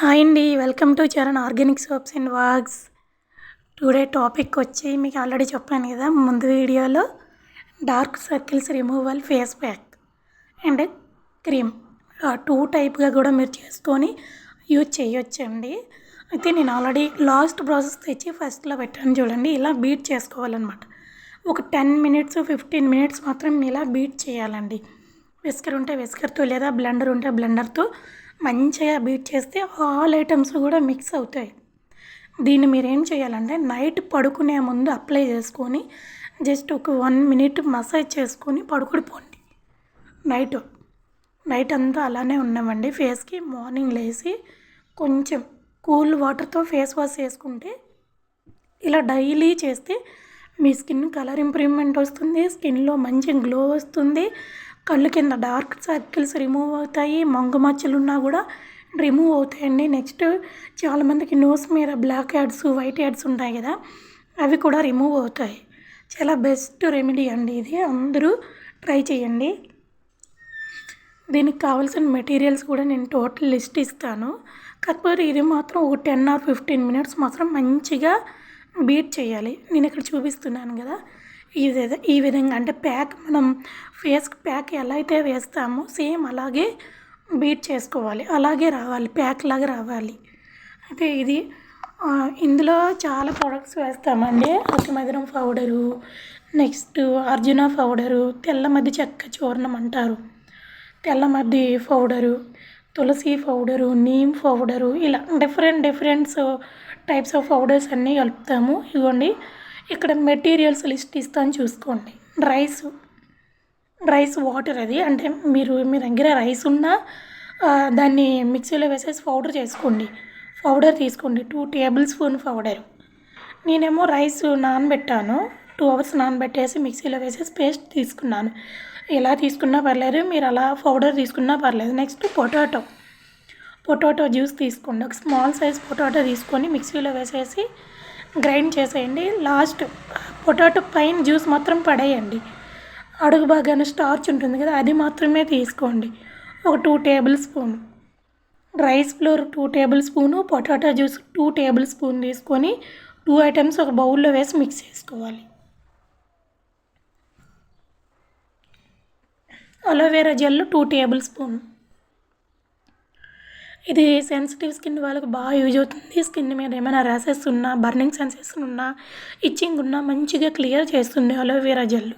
Hi అండి welcome to Charan organic soaps and వాగ్స్. Today topic వచ్చి మీకు ఆల్రెడీ చెప్పాను కదా ముందు వీడియోలో dark circles removal face pack and cream. Two టైప్గా కూడా మీరు చేసుకొని యూజ్ చేయొచ్చండి. అయితే నేను ఆల్రెడీ లాస్ట్ ప్రాసెస్ తెచ్చి ఫస్ట్లో పెట్టాను చూడండి ఇలా బీట్ చేసుకోవాలన్నమాట. ఒక టెన్ మినిట్స్ ఫిఫ్టీన్ మినిట్స్ మాత్రం ఇలా బీట్ చేయాలండి. విస్కర్ ఉంటే విస్కర్తో లేదా బ్లెండర్ ఉంటే బ్లెండర్తో మంచిగా బీట్ చేస్తే ఆల్ ఐటమ్స్ కూడా మిక్స్ అవుతాయి. దీన్ని మీరు ఏం చేయాలంటే నైట్ పడుకునే ముందు అప్లై చేసుకొని జస్ట్ ఒక వన్ మినిట్ మసాజ్ చేసుకొని పడుకుడిపోండి. నైట్ నైట్ అంతా అలానే ఉన్నామండి ఫేస్కి మార్నింగ్ లేచి కొంచెం కూల్ వాటర్తో ఫేస్ వాష్ చేసుకుంటే ఇలా డైలీ చేస్తే మీ స్కిన్ కలర్ ఇంప్రూవ్మెంట్ వస్తుంది స్కిన్లో మంచి గ్లో వస్తుంది కళ్ళు కింద డార్క్ సర్కిల్స్ రిమూవ్ అవుతాయి మంగు మచ్చలు ఉన్నా కూడా రిమూవ్ అవుతాయండి. నెక్స్ట్ చాలామందికి నోస్ మీద బ్లాక్ యాడ్స్ వైట్ యాడ్స్ ఉంటాయి కదా అవి కూడా రిమూవ్ అవుతాయి. చాలా బెస్ట్ రెమెడీ అండి ఇది. అందరూ ట్రై చేయండి. దీనికి కావాల్సిన మెటీరియల్స్ కూడా నేను టోటల్ లిస్ట్ ఇస్తాను. కాకపోతే ఇది మాత్రం ఒక టెన్ ఆర్ ఫిఫ్టీన్ మినిట్స్ మాత్రం మంచిగా బీట్ చేయాలి. నేను ఇక్కడ చూపిస్తున్నాను కదా. ఈ విధ- ఈ విధంగా అంటే ప్యాక్ మనం ఫేస్కి ప్యాక్ ఎలా అయితే వేస్తామో సేమ్ అలాగే బీట్ చేసుకోవాలి. అలాగే రావాలి ప్యాక్ లాగా రావాలి. అయితే ఇది ఇందులో చాలా ప్రోడక్ట్స్ వేస్తామండి. అతిమధురం పౌడరు నెక్స్ట్ అర్జున పౌడరు తెల్లమద్ది చెక్క చూర్ణం అంటారు. తెల్లమద్ది పౌడరు తులసి పౌడరు నీమ్ పౌడరు ఇలా different differents types of powders అన్నీ కలుపుతాము. ఇవ్వండి ఇక్కడ మెటీరియల్స్ లిస్ట్ ఇస్తాను చూసుకోండి. రైస్ రైస్ వాటర్ అది. అంటే మీరు మీ దగ్గర రైస్ ఉన్నా దాన్ని మిక్సీలో వేసేసి పౌడర్ చేసుకోండి. పౌడర్ తీసుకోండి. Two tablespoon powder. నేనేమో రైస్ నానబెట్టాను. టూ అవర్స్ నానబెట్టేసి మిక్సీలో వేసేసి పేస్ట్ తీసుకున్నాను. ఎలా తీసుకున్నా పర్లేదు మీరు అలా పౌడర్ తీసుకున్నా పర్లేదు. Next potato. పొటాటో జ్యూస్ తీసుకోండి. ఒక స్మాల్ సైజ్ పొటాటో తీసుకొని మిక్సీలో వేసేసి గ్రైండ్ చేసేయండి. లాస్ట్ పొటాటో పైన జ్యూస్ మాత్రం పడేయండి. అడుగు బాగానే స్టార్చ్ ఉంటుంది కదా అది మాత్రమే తీసుకోండి. ఒక two tablespoon. Rice flour two tablespoon potato juice two tablespoon తీసుకొని టూ ఐటమ్స్ ఒక బౌల్లో వేసి మిక్స్ చేసుకోవాలి. Aloe vera gel two tablespoon. ఇది సెన్సిటివ్ స్కిన్ వాళ్ళకి బాగా యూజ్ అవుతుంది. స్కిన్ మీద ఏమైనా ర్యాసెస్ ఉన్నా బర్నింగ్ సెన్సేషన్ ఉన్నా ఇచ్చింగ్ ఉన్నా మంచిగా క్లియర్ చేస్తుంది aloe vera gel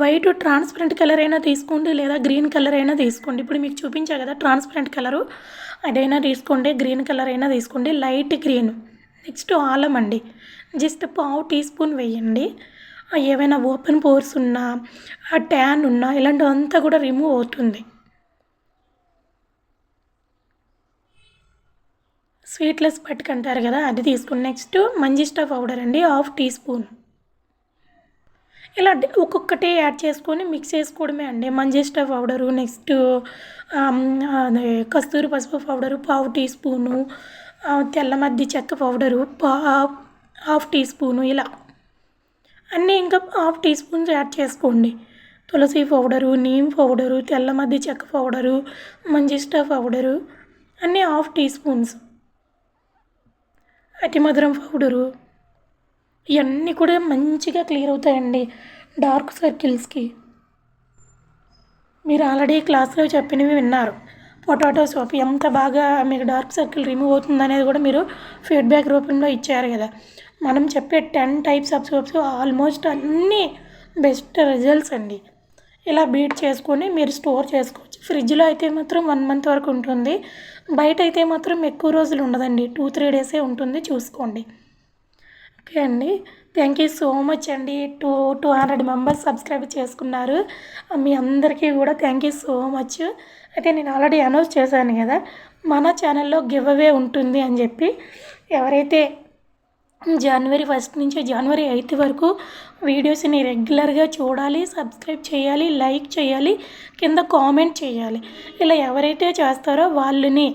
white transparent colour అయినా తీసుకోండి లేదా గ్రీన్ కలర్ అయినా తీసుకోండి. ఇప్పుడు మీకు చూపించా కదా ట్రాన్స్పరెంట్ కలరు అదైనా తీసుకోండి గ్రీన్ కలర్ అయినా తీసుకోండి లైట్ గ్రీన్ నెక్స్ట్ ఆలం అండి. జస్ట్ పావు టీ స్పూన్ వేయండి. ఏవైనా ఓపెన్ పోర్స్ ఉన్నా ఆ ట్యాన్ ఉన్నా ఇలాంటివంతా కూడా రిమూవ్ అవుతుంది. స్వీట్లెస్ పట్టుకు అంటారు కదా అది తీసుకోండి నెక్స్ట్ మంజిస్టా పౌడర్ అండి హాఫ్ టీ స్పూన్. ఇలా ఒక్కొక్కటి యాడ్ చేసుకొని మిక్స్ చేసుకోవడమే అండి మంజిస్టా పౌడరు నెక్స్ట్ అదే కస్తూరి పసుపు పౌడరు పావు టీ స్పూను తెల్ల మద్ది చెక్క పౌడరు పా హాఫ్ టీ స్పూను ఇలా. అన్నీ ఇంకా హాఫ్ టీ స్పూన్స్ యాడ్ చేసుకోండి. తులసి పౌడరు నీమ్ పౌడరు తెల్ల మద్ది చెక్క పౌడరు మంజిస్టా పౌడరు అన్నీ హాఫ్ టీ స్పూన్స్. అతిమధురం పౌడరు. ఇవన్నీ కూడా మంచిగా క్లియర్ అవుతాయండి డార్క్ సర్కిల్స్కి. మీరు ఆల్రెడీ క్లాస్లో చెప్పినవి విన్నారు. పొటాటో సోప్ ఎంత బాగా మీకు డార్క్ సర్కిల్ రిమూవ్ అవుతుంది అనేది కూడా మీరు ఫీడ్బ్యాక్ రూపంలో ఇచ్చారు కదా. మనం చెప్పే ten types of soaps almost అన్నీ బెస్ట్ రిజల్ట్స్ అండి. ఇలా బీట్ చేసుకొని మీరు స్టోర్ చేసుకోవచ్చు. ఫ్రిడ్జ్లో అయితే మాత్రం వన్ మంత్ వరకు ఉంటుంది. బయట అయితే మాత్రం ఎక్కువ రోజులు ఉండదండి. టూ త్రీ డేసే ఉంటుంది చూసుకోండి. ఓకే అండి. థ్యాంక్ యూ సో మచ్ అండి. Two two hundred members subscribe చేసుకున్నారు. మీ అందరికీ కూడా థ్యాంక్ యూ సో మచ్. అయితే నేను ఆల్రెడీ అనౌన్స్ చేశాను కదా మన ఛానల్లో గివ్ అవే ఉంటుంది అని చెప్పి ఎవరైతే జనవరి ఫస్ట్ నుంచి జనవరి ఎయిత్ వరకు వీడియోస్ని రెగ్యులర్గా చూడాలి సబ్స్క్రైబ్ చేయాలి లైక్ చేయాలి కింద కామెంట్ చేయాలి. ఇలా ఎవరైతే చేస్తారో వాళ్ళని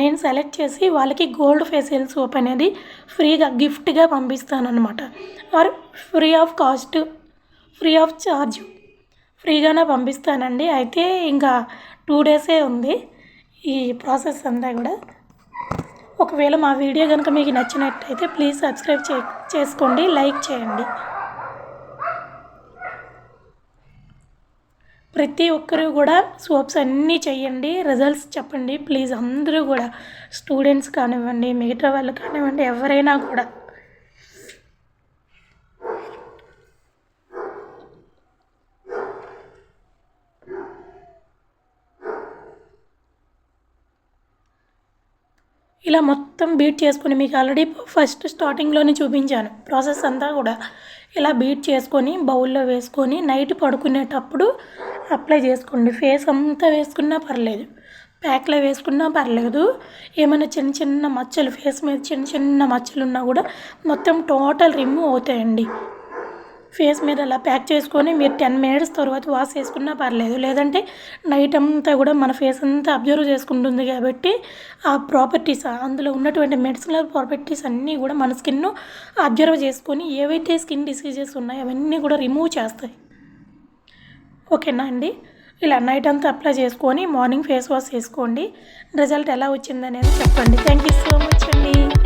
నేను సెలెక్ట్ చేసి వాళ్ళకి గోల్డ్ ఫేషియల్ సోప్ అనేది ఫ్రీగా గిఫ్ట్గా పంపిస్తాను అనమాట or free of cost free of charge ఫ్రీగానే పంపిస్తానండి. అయితే ఇంకా టూ డేసే ఉంది ఈ ప్రాసెస్ అంతా కూడా. ఒకవేళ మా వీడియో కనుక మీకు నచ్చినట్టయితే ప్లీజ్ సబ్స్క్రైబ్ చే చేసుకోండి లైక్ చేయండి. ప్రతి ఒక్కరూ కూడా సోప్స్ అన్నీ చేయండి రిజల్ట్స్ చెప్పండి. ప్లీజ్ అందరూ కూడా స్టూడెంట్స్ కానివ్వండి మిగతా వాళ్ళు కానివ్వండి ఎవరైనా కూడా. ఇలా మొత్తం బీట్ చేసుకుని మీకు ఆల్రెడీ ఫస్ట్ స్టార్టింగ్లోనే చూపించాను. ప్రాసెస్ అంతా కూడా ఇలా బీట్ చేసుకొని బౌల్లో వేసుకొని నైట్ పడుకునేటప్పుడు అప్లై చేసుకోండి. ఫేస్ అంతా వేసుకున్నా పర్లేదు. ప్యాక్లో వేసుకున్నా పర్లేదు. ఏమైనా చిన్న చిన్న మచ్చలు ఫేస్ మీద చిన్న చిన్న మచ్చలు ఉన్నా కూడా మొత్తం టోటల్ రిమూవ్ అవుతాయండి. ఫేస్ మీద అలా ప్యాక్ చేసుకొని మీరు టెన్ మినిట్స్ తర్వాత వాష్ చేసుకున్నా పర్లేదు. లేదంటే నైట్ అంతా కూడా మన ఫేస్ అంతా అబ్జర్వ్ చేసుకుంటుంది కాబట్టి ఆ ప్రాపర్టీస్ అందులో ఉన్నటువంటి మెడిసినల్ ప్రాపర్టీస్ అన్నీ కూడా మన స్కిన్ను అబ్జర్వ్ చేసుకొని ఏవైతే స్కిన్ డిసీజెస్ ఉన్నాయో అవన్నీ కూడా రిమూవ్ చేస్తాయి. ఓకేనా అండి? ఇలా నైట్ అంతా అప్లై చేసుకొని మార్నింగ్ ఫేస్ వాష్ చేసుకోండి. రిజల్ట్ ఎలా వచ్చిందనేది చెప్పండి. థ్యాంక్ యూ సో మచ్ అండి.